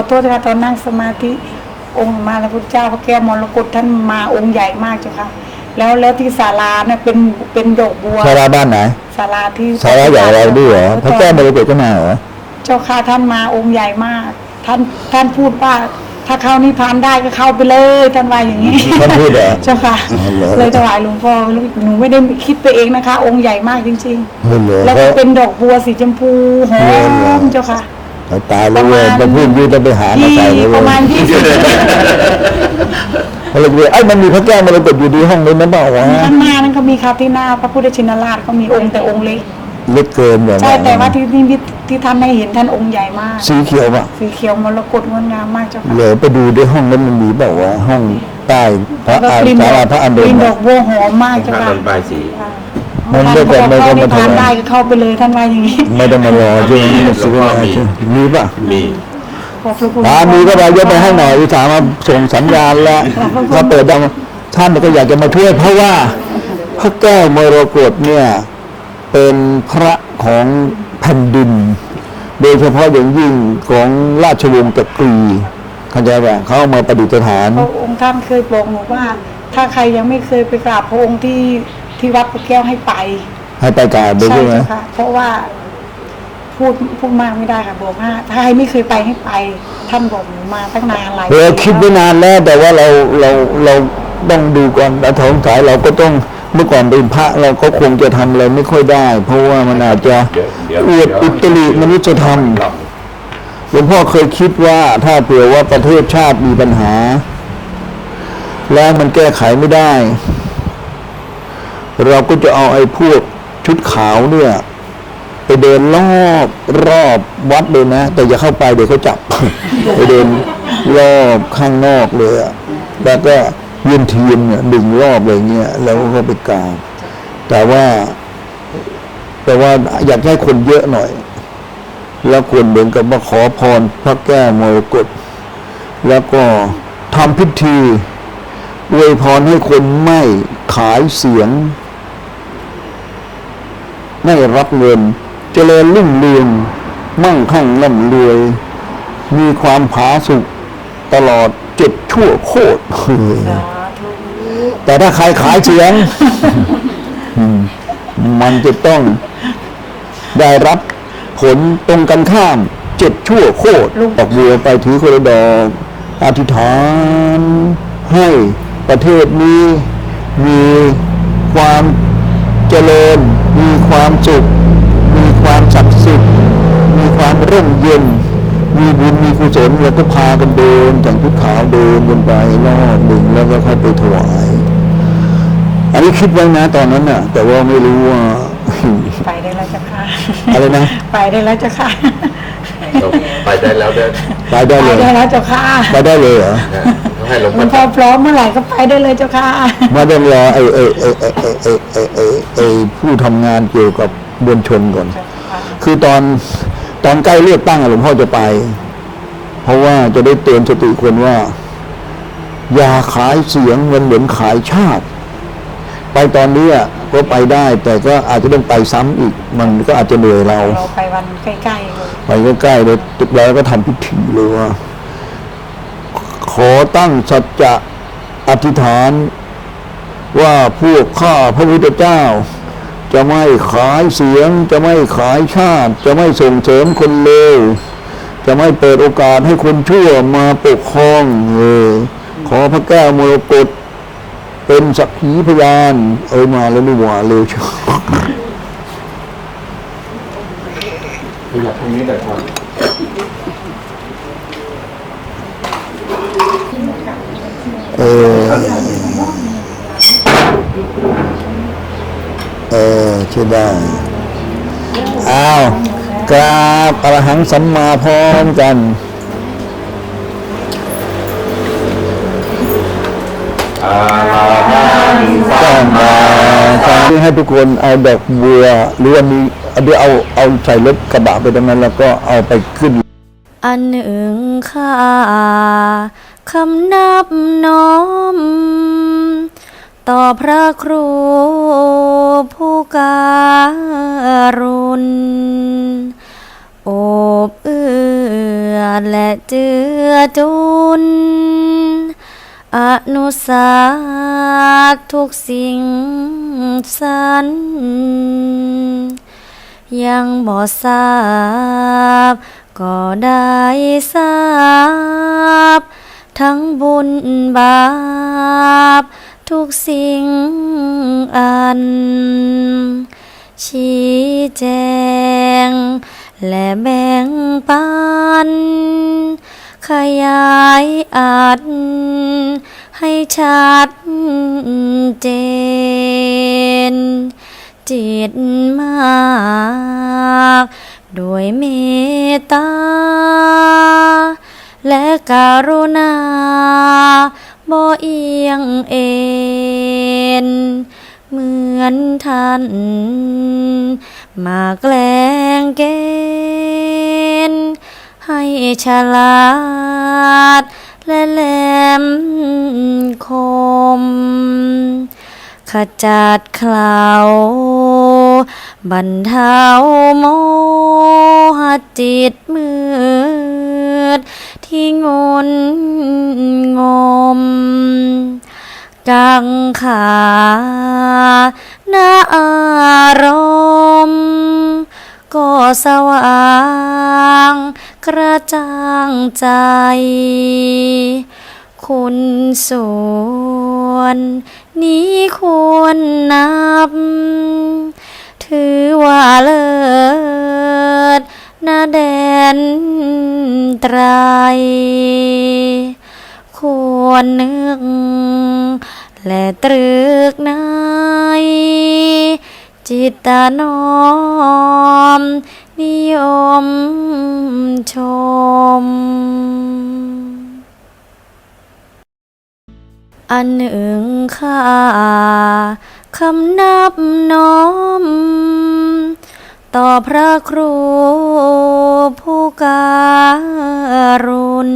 อโทษนะคะตอนนั่งสมาธิองค์มาแล้วพุทธเจ้าพระแก้วมรกตท่านมาองค์ใหญ่มากเจ้าค่ะ แล้วแล้วที่ศาลาเนี่ยเป็นเป็นดอกบัวสาราบ้านไหนศาลาที่สาราใหญ่เราด้วยเหรอพระแก้วมรกตก็มาเหรอเจ้าค่ะท่านมาองค์ใหญ่มาก ท่านท่านพูดว่าถ้าเข้านิพพานได้ก็เข้าไปเลยท่านว่าอย่างนี้ท่านพูดเหรอเจ้าค่ะอ๋อเหรอเลยถวายหลวงพ่อหนูไม่ได้คิดไปเองนะคะ องค์ใหญ่มากจริงเออเหรอๆแล้วก็เป็นดอกบัวสีชมพูหอเหรอเหรอมเจ้าค่ะ เขาตายแล้วเว้ยไปพูดอยืดจะไปหามาที่ใส่เลยปเว้ระมาณยยี่สิบเขาเลยเอ้ยมันมีพระแก้วมรกตอยู่ดีห้องนี้มันบอกว่าข้างหน้านั่นก็มีครับที่หน้าพระพุทธชินราชก็มีองค์แต่องค์เล็ก เล็กเกินแบบใช่แต่ว่าที่ที่ที่ท่านให้เห็นท่านองค์ใหญ่มาก สีเขียวป่ะสีเขียวมรกตงดงามมากเจ้าค่ะเหลือไปดูด้วยห้องนั้นมันมีบอกว่าห้องใต้พระแล้วก็อากลิ่นสาดราอกพระอันกเดลิ่นนดอกบัวหอมมากเจ้าพระค่ะนนท์บายสี มันไม่ได้ท่านไม่กได้ว่านิมาพพานทำได้ก็เข้าไปเลยท่านว่าอย่างนี้ ไม่ต้องมารอใช่ไหมไม่ซื้ออะไรใช่ไหมมีป่ะมีขอบพระคุณตามีก็ไปยกไปให้หน่อยอุตส่าห์มาส่งสัญญาณแล้วถ้าเปิดดังท่านก็อยากจะมาช่วยเพราะว่าพระแก้วมรกตเนี่ย เป็นพระของแผ่นดิน โดยเฉพาะอย่างยิ่งของราชวงศ์จักรีเข้าใจป่ะเขาเอามาประดิษฐานพระองค์ท่านเคยบอกหนูว่า ถ้าใครยังไม่เคยไปกราบพระองค์ที่ ที่วัดพระแก้วให้ไป ให้ไปกราบด้วยใช่ใช่ไหมเจ้าค่ะ เพราะว่า พูดพูดมากไม่ได้ค่ะบอกว่าถ้าใครไม่เคยไปให้ไปท่านบอกหนูมาตั้งนานหลายเราคิดไว้นานแล้วแต่ว่าเราเราเราต้องดูก่อนแต่ท้องสายเราก็ต้องเมื่อก่อนเป็นพระเราก็คงจะทำอะไรไม่ค่อยได้ เพราะว่ามันอาจจะเดี๋ยวอเดี๋ยววดอุตริมนุษยธรรมรอบหลวงพ่อเคยคิดว่าถ้าเผื่อว่าประเทศชาติมีปัญหา แล้วมันแก้ไขไม่ได้ เราก็จะเอาไอ้พวกชุดขาวเนี่ย ไปเดินรอบรอบวัดเลยนะ แต่อย่าเข้าไปเดี๋ยวเขาจับ ไปเดินรอบข้างนอกเลยอะแล้วก็เวียนเทียนเนี่ยดึงรอบอะไรเงี้ยแล้วก็ไปกราบแต่ว่า แต่ว่าอยากให้คนเยอะหน่อย แล้วควรเหมือนกับมาขอพรพระแก้วมรกตแล้วก็ทำพิธีอวยพรให้คนไม่ขายเสียง ไม่รับเงิน เจริญรุ่งเรือง มั่งคั่งร่ำรวย มีความผาสุกตลอดเจ็ดชั่วโคตรเฮ้ยแต่ถ้าใครขายเสียง มันจะต้องได้รับผลตรงกันข้ามเจ็ดชั่วโคตรออกบัวไปถือคนละดอกอธิษฐานให้ประเทศนี้มีความ เจริญ มีความสุข มีความศักดิ์สิทธิ์ มีความร่มเย็น มีบุญ มีกุศลแล้วก็พากันเดินแต่งชุดขาวเดินกันไปรอบหนึ่งแล้วก็ค่อยไปถวาย อันนี้คิดไว้นะตอนนั้นน่ะ แต่ว่าไม่รู้ว่าไปได้แล้วเจ้าค่ะอะไรนะ ไปได้แล้วเจ้าค่ะจบไปได้แล้วเด้อไปได้ไปเลยได้แล้วเจ้าค่ะไปได้เลยเหรอนะต้อง ให้หลวงหลวพ่งอพ่อพร้อมเมื่อไหร่ก็ไปได้เลยเจ้าค่ะ มาต้องรอไอ้ไอ้ไอ้ไอ้ไอ้ไอ้ไอ้ไอ้ไอ้ผู้ทำงานเกี่ยวกับมวลชนก่อน คือตอนตอนใกล้เลือกตั้งอะหลวงพ่อจะไป เพราะว่าจะได้เตือนสติคนว่า อย่าขายเสียงมันเหมือนขายชาติ ไปตอนนี้อะก็ไปได้ แต่ก็อาจจะต้องไปซ้ำอีก มันก็อาจจะเหนื่อยเรา เราไปวันใกล้ๆเลย ไปใกล้ๆเลยตึกแล้วก็ทำพิธีเลยว่าขอ ตั้งสัจจะอธิษฐาน ว่าพวกข้าพระพุทธเจ้า จะไม่ขายเสียง จะไม่ขายชาติ จะไม่ส่งเสริมคนเลวจะไม่เปิดโอกาสให้คนชั่วมาปกครองเออขอพระแก้วมรกตเป็นสักขีพยาน เอ้ยมาแล้วนี่หว่าเร็วชียวอยากตรงนี้แต่ก่อน เออ เออช่ได้ อ้าวกราบอรหังสัมมาพร้อมกันอาลาหังสัมมาสัมให้ทุกคนเอาดอกบัวหรือว่ามีเดี๋ยวเอาเอาใส่รถกระบะไปตรงนั้น แล้วก็เอาไปขึ้น อันหนึ่งค่า คำนับน้อม ต่อพระครูผู้การุณโอบเอื้อและเจือจุน อนุสาทุกสิ่งสรรยังบ่ทราบ ก็ได้ทราบ ทั้งบุญบาป ทุกสิ่งอัน ชี้แจง และแบ่งปัน ขยายอัดให้ชัดเจน จิตมากด้วยเมตตา และการุณาบ่เอียงเอ็นเหมือนท่านมาแกล้งเกณฑ์ให้ฉลาด และแหลมคม ขจัดคลาวบรรเทาโมหจิตมืดที่ งนงม กังขานาอารมก็สว่างกระจ่างใจ คุณส่วนนี้ควรนับ ถือว่าเลิศ นาแดนไตร ควรนึก และตรึกใน จิตตน้อม นิยมชม อันหนึ่งค่าคำนับน้อม ต่อพระครูผู้การุณ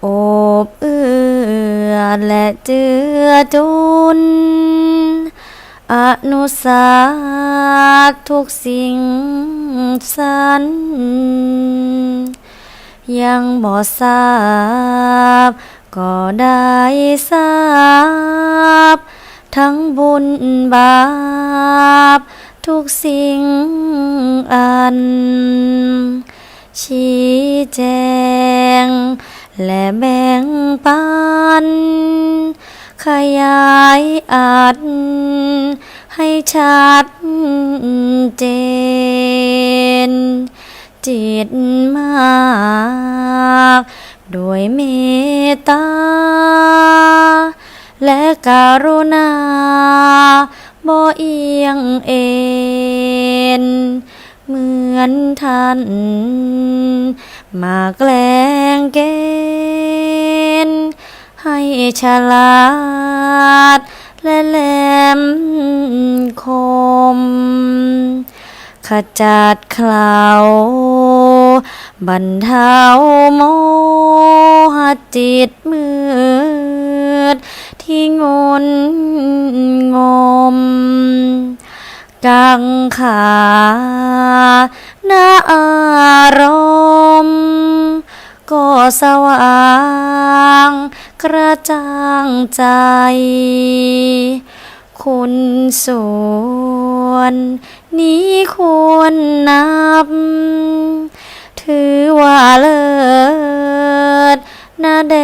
โอบเอื้อและเจือจุน อนุสาสทุกสิ่งสรรยังบ่ทราบ ก็ได้ทราบ ทั้งบุญบาป ทุกสิ่งอัน ชี้แจง และแบ่งปัน ขยายอัดให้ชัดเจน จิตมากด้วยเมตตาและการุณา บ่เอียงเอ็นเหมือนท่านมาแกล้งเกณฑ์ให้ฉลาด และแหลมคม ขจัดเคลาวบรรเทาโมหจิตมื ดที่งนงม กังขานาอารมณ์ก็สว่างกระจ่างใจ คุณส่วนนี้ควรนับ ถือว่าเลิศนาแด